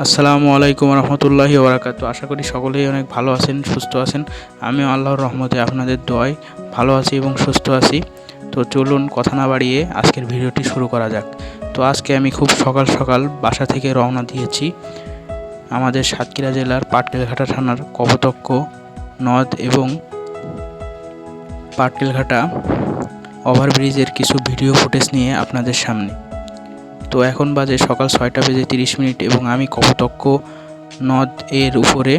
আসসালামু আলাইকুম রহমতুল্লাহি ওবরাকাত আশা করি সকলেই অনেক ভালো আছেন, সুস্থ আছেন। আমিও আল্লাহর রহমতে আপনাদের দোয়ায় ভালো আছি এবং সুস্থ আছি। তো চলুন কথা না বাড়িয়ে আজকের ভিডিওটি শুরু করা যাক। তো আজকে আমি খুব সকাল সকাল বাসা থেকে রওনা দিয়েছি আমাদের সাতক্ষীরা জেলার পাটকেলঘাটা থানার কপতক্ষ, নদ এবং পাটকেলঘাটা ওভারব্রিজের কিছু ভিডিও ফুটেজ নিয়ে আপনাদের সামনে। তো এখন বাজে সকাল ছয়টা বেজে তিরিশ মিনিট এবং আমি কপতক্ষ নদ এর উপরে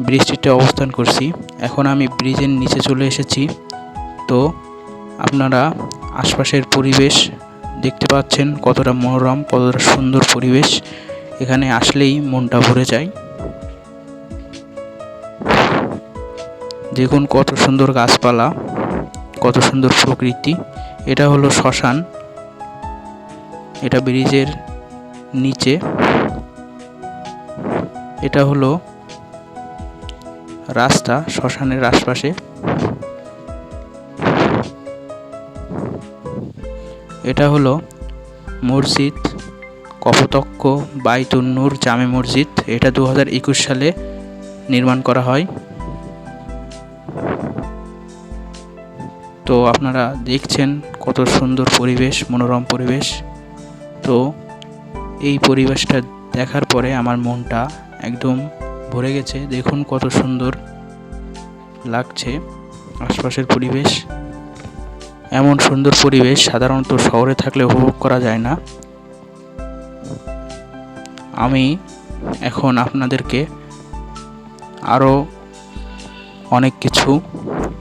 ব্রিজটিতে অবস্থান করছি। এখন আমি ব্রিজের নিচে চলে এসেছি। তো আপনারা আশপাশের পরিবেশ দেখতে পাচ্ছেন কতটা মনোরম কতটা সুন্দর পরিবেশ। এখানে আসলেই মনটা ভরে যায়। দেখুন কত সুন্দর গাছপালা, কত সুন্দর প্রকৃতি। এটা হলো শ্মশান। এটা ব্রিজের নিচে। এটা হলো রাস্তা, শ্মশানের আশপাশে। এটা হলো মসজিদ, কপতক্ষ বাইতুন্নুর জামে মসজিদ। এটা দু হাজার একুশ সালে নির্মাণ করা হয়। তো আপনারা দেখছেন কত সুন্দর পরিবেশ, মনোরম পরিবেশ। তো এই পরিবেশটা দেখার পরে আমার মনটা একদম ভরে গেছে। দেখুন কত সুন্দর লাগছে আশপাশের পরিবেশ। এমন সুন্দর পরিবেশ সাধারণত শহরে থাকলে উপভোগ করা যায় না। আমি এখন আপনাদেরকে আরও অনেক কিছু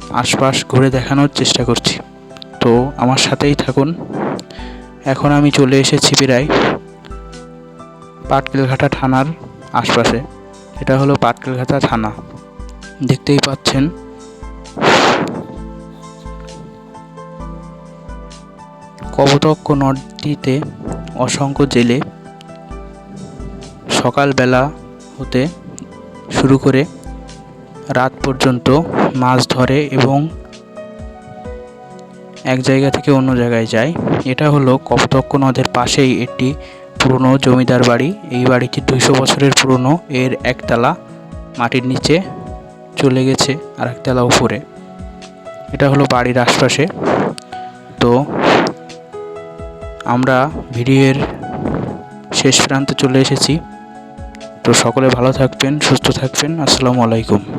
আশপাশ ঘুরে দেখানোর চেষ্টা করছি। তো আমার সাথেই থাকুন। এখন আমি চলে এসেছি প্রায় পাটকেলঘাটা থানার আশপাশে। এটা হলো পাটকেলঘাটা থানা। দেখতেই পাচ্ছেন। কবতক্ষ নদীতে অসংখ্য জেলে সকালবেলা হতে শুরু করে রাত পর্যন্ত মাছ ধরে এবং এক জায়গা থেকে অন্য জায়গায় যায়। এটা হলো কপতক্ষ নদের পাশেই একটি পুরনো জমিদার বাড়ি। এই বাড়িটি দুইশো বছরের পুরনো। এর একতলা মাটির নিচে চলে গেছে আর একতলা উপরে। এটা হলো বাড়ির আশপাশে। তো আমরা ভিডিওর শেষ প্রান্তে চলে এসেছি। তো সকলে ভালো থাকবেন, সুস্থ থাকবেন। আসসালামু আলাইকুম।